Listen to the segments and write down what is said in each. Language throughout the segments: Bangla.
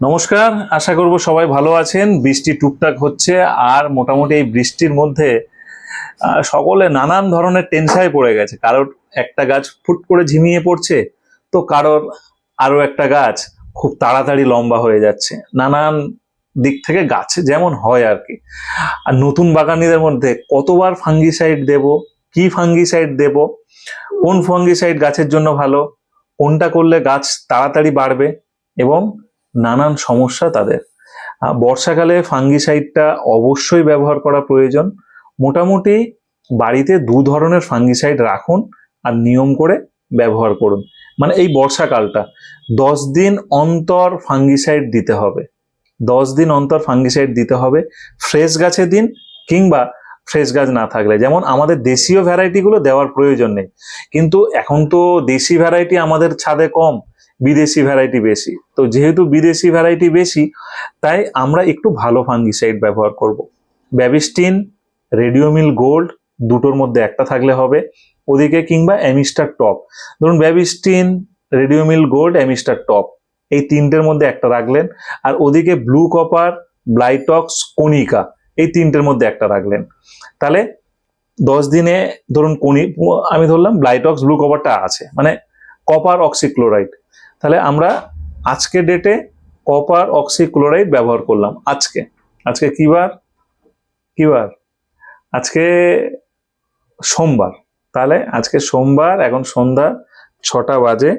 নমস্কার, আশা করব সবাই ভালো আছেন। বৃষ্টি টুকটাক হচ্ছে আর মোটামুটি এই বৃষ্টির মধ্যে সকলে নানান ধরনের টেনশায় পড়ে গেছে। কারোর একটা গাছ ফুট করে ঝিমিয়ে পড়ছে, তো কারোর আরও একটা গাছ খুব তাড়াতাড়ি লম্বা হয়ে যাচ্ছে। নানান দিক থেকে গাছ যেমন হয় আর কি। আর নতুন বাগানিদের মধ্যে কতবার ফাঙ্গিসাইড দেব, কি ফাঙ্গিসাইড দেব, কোন ফাঙ্গিসাইড গাছের জন্য ভালো, কোনটা করলে গাছ তাড়াতাড়ি বাড়বে এবং নানান সমস্যা তাদের। বর্ষাকালে ফাঙ্গিসাইডটা অবশ্যই ব্যবহার করা প্রয়োজন। মোটামুটি বাড়িতে দু ধরনের ফাঙ্গিসাইড রাখুন আর নিয়ম করে ব্যবহার করুন। মানে এই বর্ষাকালটা। দশ দিন অন্তর ফাঙ্গিসাইড দিতে হবে। দশ দিন অন্তর ফাঙ্গিসাইড দিতে হবে। ফ্রেশ গাছে দিন কিংবা ফ্রেশ গাছ না থাকলে। যেমন আমাদের দেশীয় ভ্যারাইটিগুলো দেওয়ার প্রয়োজন নেই। কিন্তু এখন তো দেশি ভ্যারাইটি আমাদের ছাদে কম। বিদেশি ভ্যারাইটি বেশি। তো যেহেতু বিদেশি ভ্যারাইটি বেশি, তাই আমরা একটু ভালো ফাঙ্গিসাইড ব্যবহার করব। ব্যাবিস্টিন রেডিওমিল গোল্ড দুটোর মধ্যে একটা থাকলে হবে। ওদিকে কিংবা অ্যামিস্টার টপ ধরুন Bavistin Radiomil Gold Amistar Top এই তিনটের মধ্যে একটা রাখলেন। আর ওদিকে ব্লু কপার ব্লাইটক্স কনিকা এই তিনটের মধ্যে একটা রাখলেন। তাহলে দশ দিনে ধরুন কনি আমি ধরলাম ব্লাইটক্স ব্লু কপারটা আছে। মানে কপার অক্সিক্লোরাইড তাহলে আমরা আজকে ডেটে কপার অক্সিক্লোরাইড ব্যবহার করলাম, আজকে। আজকে কি বার? কি বার? আজকে সোমবার। তাহলে আজকে সোমবার, এখন সন্ধ্যা ছটা বাজে,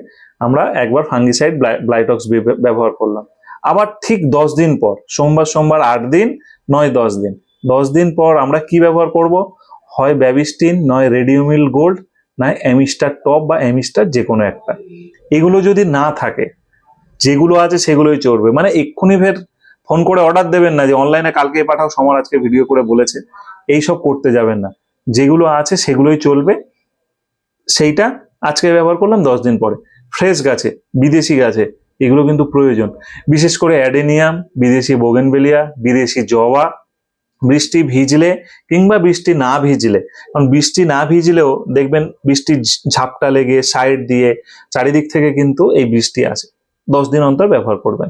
আমরা একবার ফাঙ্গিসাইড ব্লাইটক্স ব্যবহার করলাম। আবার ঠিক দশ দিন পর, সোমবার সোমবার আট দিন, নয় দশ দিন। দশ দিন পর আমরা কি ব্যবহার করব? হয় ব্যাবিস্টিন নয় রেডিওমিল গোল্ড নয় অ্যামিস্টার টপ বা অ্যামিস্টার যে কোনো একটা। এগুলো যদি না থাকে, যেগুলো আছে সেগুলোই চলবে মানে এক্ষুনি ফের ফোন করে অর্ডার দেবেন না যে অনলাইনে কালকে পাঠাও, সমর আজকে ভিডিও করে বলেছে। এই সব করতে যাবেন না। যেগুলো আছে সেগুলোই চলবে। সেইটা আজকে ব্যবহার করলাম, দশ দিন পরে। ফ্রেশ গাছে, বিদেশি গাছে, এগুলো কিন্তু প্রয়োজন। বিশেষ করে অ্যাডেনিয়াম, বিদেশি বোগেনবেলিয়া বিদেশি জবা বৃষ্টি ভিজলে কিংবা বৃষ্টি না ভিজলে, কারণ বৃষ্টি না ভিজলেও দেখবেন বৃষ্টি ঝাপটা লেগে, সাইড দিয়ে চারিদিক থেকে কিন্তু এই বৃষ্টি আসে। দশ দিন অন্তর ব্যবহার করবেন।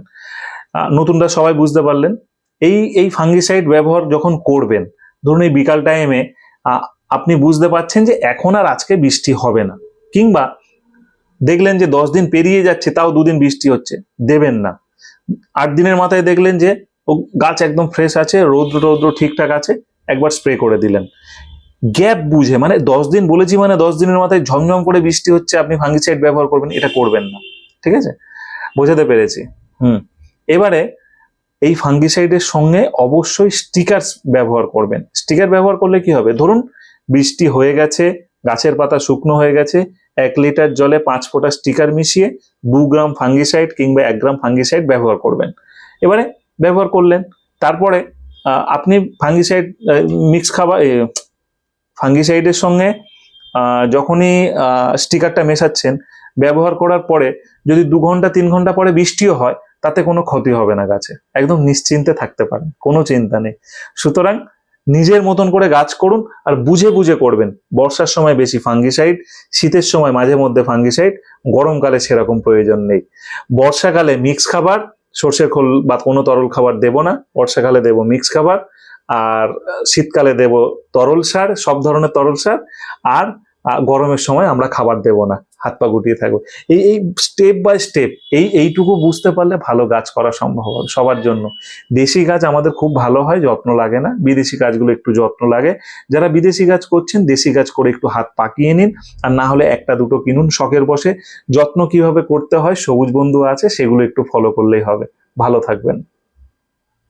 নতুনটা সবাই বুঝতে পারলেন, এই এই ফাঙ্গিসাইড ব্যবহার যখন করবেন, ধরুন এই বিকাল টাইমে আপনি বুঝতে পারছেন যে এখন আর আজকে বৃষ্টি হবে না, কিংবা দেখলেন যে দশ দিন পেরিয়ে যাচ্ছে, তাও দুদিন বৃষ্টি হচ্ছে, দেবেন না। আট দিনের মাথায় দেখলেন যে ও গাছ একদম ফ্রেশ আছে, রৌদ্র রৌদ্র ঠিকঠাক আছে, একবার স্প্রে করে দিলেন। গ্যাপ বুঝে মানে দশ দিন বলেছি মানে দশ দিনের মাথায় ঝমঝম করে বৃষ্টি হচ্ছে, আপনি ফাঙ্গিসাইড ব্যবহার করবেন, এটা করবেন না, ঠিক আছে? বোঝাতে পেরেছি, হুম। এবারে এই ফাঙ্গিসাইডের সঙ্গে অবশ্যই স্টিকার ব্যবহার করবেন। স্টিকার ব্যবহার করলে কি হবে? ধরুন, বৃষ্টি হয়ে গেছে, গাছের পাতা শুকনো হয়ে গেছে, এক লিটার জলে পাঁচ ফোঁটা স্টিকার মিশিয়ে দু গ্রাম ফাঙ্গিসাইড কিংবা এক গ্রাম ফাঙ্গিসাইড ব্যবহার করবেন। এবারে ব্যবহার করলেন। তারপরে আপনি ফাঙ্গিসাইড মিক্স খাবার ফাঙ্গিসাইডের সঙ্গে যখনই স্টিকারটা মেশাচ্ছেন, ব্যবহার করার পরে যদি দু ঘণ্টা, তিন ঘণ্টা পরে বৃষ্টিও হয়, তাতে কোনো ক্ষতি হবে না গাছে। একদম নিশ্চিন্তে থাকতে পারেন, কোনো চিন্তা নেই। সুতরাং নিজের মতন করে গাছ করুন আর বুঝে বুঝে করবেন। বর্ষার সময় বেশি ফাঙ্গিসাইড শীতের সময় মাঝে মধ্যে ফাঙ্গিসাইড গরমকালে সেরকম প্রয়োজন নেই। বর্ষাকালে মিক্স খাবার সর্ষের খোল বা কোনো তরল খাবার দেব না, বর্ষাকালে দেব মিক্স খাবার, আর শীতকালে দেব তরল সার, সব ধরনের তরল সার, আর গরমের সময় আমরা খাবার দেব না, হাত পা গুটিয়ে থাকব। এই এই স্টেপ বাই স্টেপ এই, এইটুকু বুঝতে পারলে ভালো গাছ করা সম্ভব হবে সবার জন্য। দেশি গাছ আমাদের খুব ভালো হয়, যত্ন লাগে না। বিদেশি গাছগুলো একটু যত্ন লাগে। যারা বিদেশি গাছ করছেন, দেশি গাছ করে একটু হাত পাকিয়ে নিন। আর না হলে একটা দুটো কিনুন শখের বসে। যত্ন কীভাবে করতে হয়, সবুজ বন্ধু আছে, সেগুলো একটু ফলো করলেই হবে। ভালো থাকবেন।